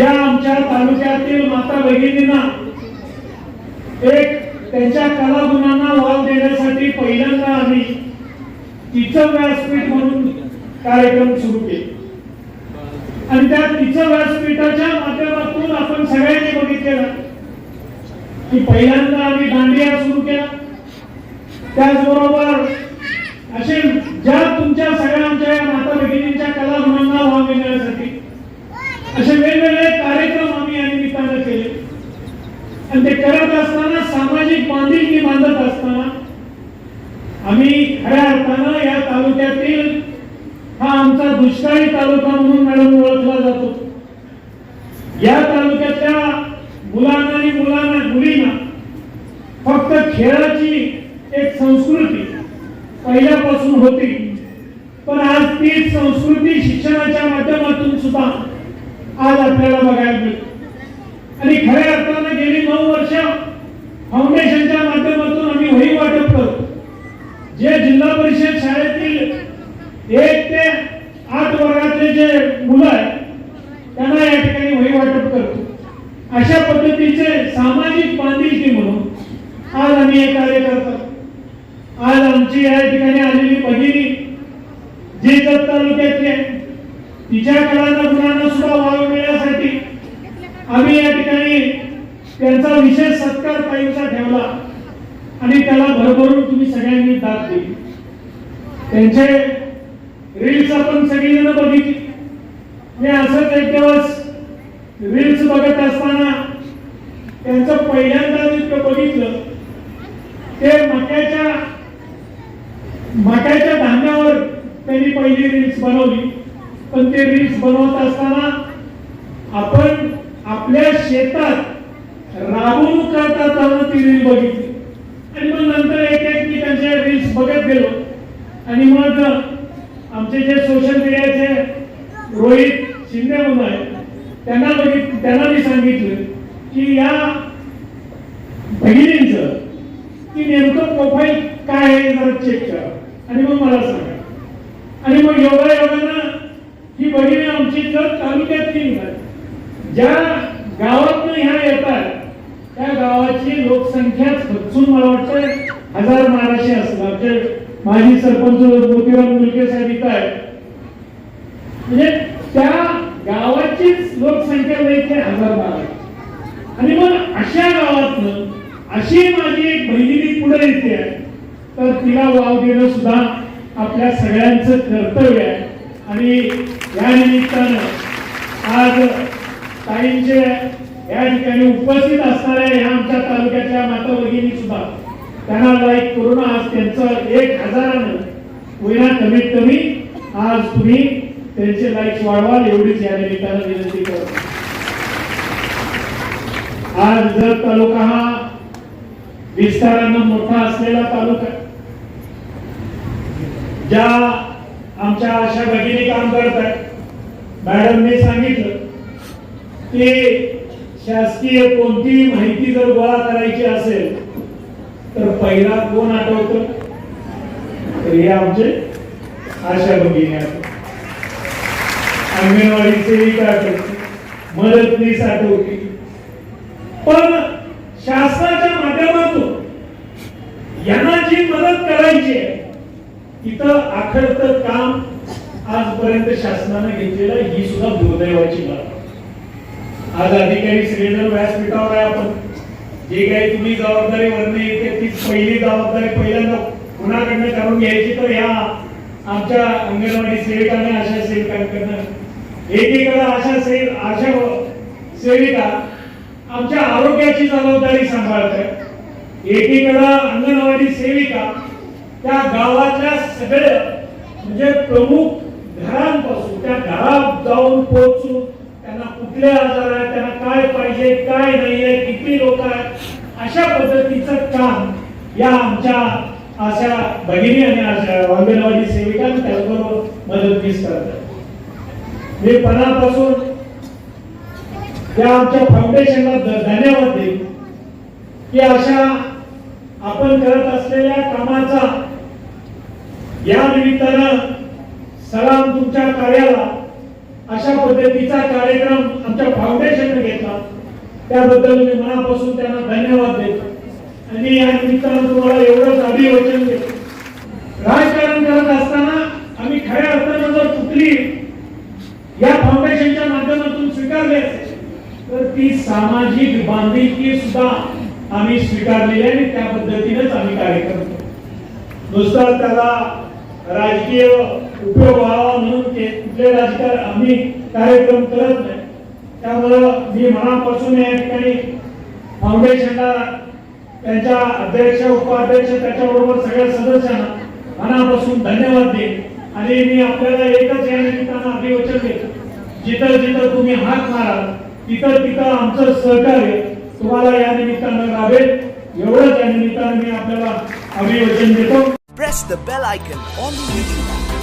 या आमच्या तालुक्यातील माता भगिनींना एक त्यांच्या कलागुणांना वाव देण्यासाठी पहिल्यांदा आम्ही तिचं व्यासपीठ म्हणून कार्यक्रम सुरू केले. आणि त्या तिचं व्यासपीठाच्या माध्यमातून आपण सगळ्यांनी बघितलेलं की पहिल्यांदा आम्ही दांडिया सुरू केला. त्याचबरोबर असे ज्या तुमच्या सगळ्या आमच्या या माता भगिनींच्या कलागुणांना वाव देण्यासाठी असे वेगवेगळे कार्यक्रम आम्ही या निमित्तानं केले आणि ते करत असताना सामाजिक बांधिलकी बांधत असताना आम्ही खऱ्या अर्थानं या तालुक्यातील हा आमचा दुष्काळी तालुका म्हणून मॅडम ओळखला जातो. या तालुक्यातल्या मुलांना आणि मुलांना मुलींना फक्त खेळाची एक संस्कृती पहिल्यापासून होती. पण आज तीच संस्कृती शिक्षणाच्या माध्यमातून सुद्धा आज आपल्याला बघायला मिळते. आणि खऱ्या अर्थानं नऊ वर्ष फाउंडेशनच्या माध्यमातून आम्ही वही वाटप करतो जे जिल्हा परिषद शाळेतील एक ते आठ वर्गातले जे मुलं आहेत त्यांना या ठिकाणी वही वाटप करतो. अशा पद्धतीचे सामाजिक बांधिलकी म्हणून आज आम्ही हे कार्य करतो आज आमची या ठिकाणी आलेली भगिनी जी जत तालुक्यातली आहे, तिच्या कलांना गुणांना सुद्धा वाव मिळण्यासाठी आम्ही या ठिकाणी त्यांचा विशेष सत्कार ताईंचा ठेवला. आणि त्याला भरभरून तुम्ही सगळ्यांनी दाद दिली. त्यांचे रील्स आपण सगळीजण बघितली. मी असंच एक दिवस रील्स बघत असताना त्यांचं पहिल्यांदा जितकं बघितलं. ते मक्याच्या मक्याच्या धान्यावर त्यांनी पहिली रील्स बनवली. पण ते रील्स बनवत असताना आपण आपल्या शेतात राबवणूक करता चालू ती रील बघितली. आणि मग नंतर एक एक मी त्यांच्या रील्स बघत गेलो. आणि मग आमचे जे सोशल मीडियाचे रोहित शिंदे म्हणून आहेत त्यांना बघित त्यांना मी सांगितलं की या भगिनींचं की नेमकं प्रोफाईल काय आहे जरा चेक करा. आणि मग मला सांगा. आणि मग योगा योगानं ही भगिनी आमची जर तालुक्यातली निघाली. ज्या गावात गावाची लोकसंख्या खचून मला वाटतं हजार बाराशे असणार. आमचे माजी सरपंच मोतीराम मुलगे साहेब इथं आहेत. म्हणजे त्या गावाचीच लोकसंख्या मिळते हजार बारा आणि मग अशा गावातनं अशी माझी एक बहिणी पुढे येते आहे तर तिला वाव देणं सुद्धा आपल्या सगळ्यांचं कर्तव्य आहे. आणि या निमित्तानं आज ताईंचे या ठिकाणी उपस्थित असणाऱ्या या आमच्या तालुक्यातल्या माता भगिनी सुद्धा त्यांना लाईक करून आज त्यांचं एक हजारानं होईना कमीत कमी आज तुम्ही त्यांचे लाईक्स वाढवाल एवढीच या निमित्तानं विनंती करतो. आज जर तालुका हा विस्तारानं मोठा असलेला तालुका ज्या आमच्या अशा भगिनी काम करत आहेत मॅडमने सांगितलं की शासकीय कोणतीही माहिती जर गोळा करायची असेल तर पहिला कोण आठवतो? तर हे आमचे आशा भगिनी अंगणवाडी सेविका आठवते मदतनीस आठवते. पण शासनाच्या माध्यमातून यांना जी मदत करायची आहे तिथं आखडतं काम आजपर्यंत शासनाने घेतलेलं ही सुद्धा दुर्दैवाची बाब आहे. आज अधिकारी श्रीधर व्यासपीठावर आहे आपण. जे काही तुम्ही जबाबदारी वरती येते तीच पहिली जबाबदारी पहिल्यांदा कुणाकडनं करून घ्यायची तर ह्या आमच्या अंगणवाडी सेविकांना आशा सेविकांकडनं. एकीकडे आशा सेव आशा सेविका आमच्या आरोग्याची जबाबदारी सांभाळत आहे एकीकडे अंगणवाडी सेविका त्या गावातल्या सगळ्या म्हणजे प्रमुख घरांपासून त्या घरात जाऊन पोहोचून त्यांना कुठले आजार आहेत त्यांना काय पाहिजे काय नाहीये किती लोक आहेत अशा पद्धतीचं काम या आमच्या अशा भगिनी आणि अंगणवाडी सेविका त्याचबरोबर मदतनीस करतात. मी पणापासून त्या आमच्या फाउंडेशनला धन्यवाद देईन की अशा आपण करत असलेल्या कामाचा या निमित्तानं सलाम तुमच्या कार्याला अशा पद्धतीचा कार्यक्रम आमच्या फाउंडेशनने घेतला. त्याबद्दल मी मनापासून त्यांना धन्यवाद देतो. आणि या निमित्तानं तुम्हाला एवढंच अभिवचन देतो. राजकारण करत असताना आम्ही खऱ्या अर्थानं जर चुकली या फाउंडेशनच्या माध्यमातून स्वीकारली असेल तर ती सामाजिक बांधिलकी सुद्धा आम्ही स्वीकारलेली आहे आणि त्या पद्धतीनेच आम्ही कार्य करतो. नुसतं त्याला राजकीय उपयोग व्हावा म्हणून ते कुठले राजकारण आम्ही कार्यक्रम करत नाही. त्यामुळं मी मनापासून या ठिकाणी फाउंडेशनला त्यांच्या अध्यक्ष उपाध्यक्ष त्याच्याबरोबर सगळ्या सदस्यांना मनापासून धन्यवाद देईन. आणि मी आपल्याला एकच या निमित्तानं अभिवचन देतो. जिथं जिथं तुम्ही हात माराल तिथं तिथं आमचं सहकार्य तुम्हाला या निमित्तानं लाभेल एवढंच या निमित्तानं मी आपल्याला अभिवचन देतो. Press the bell icon on the YouTube. app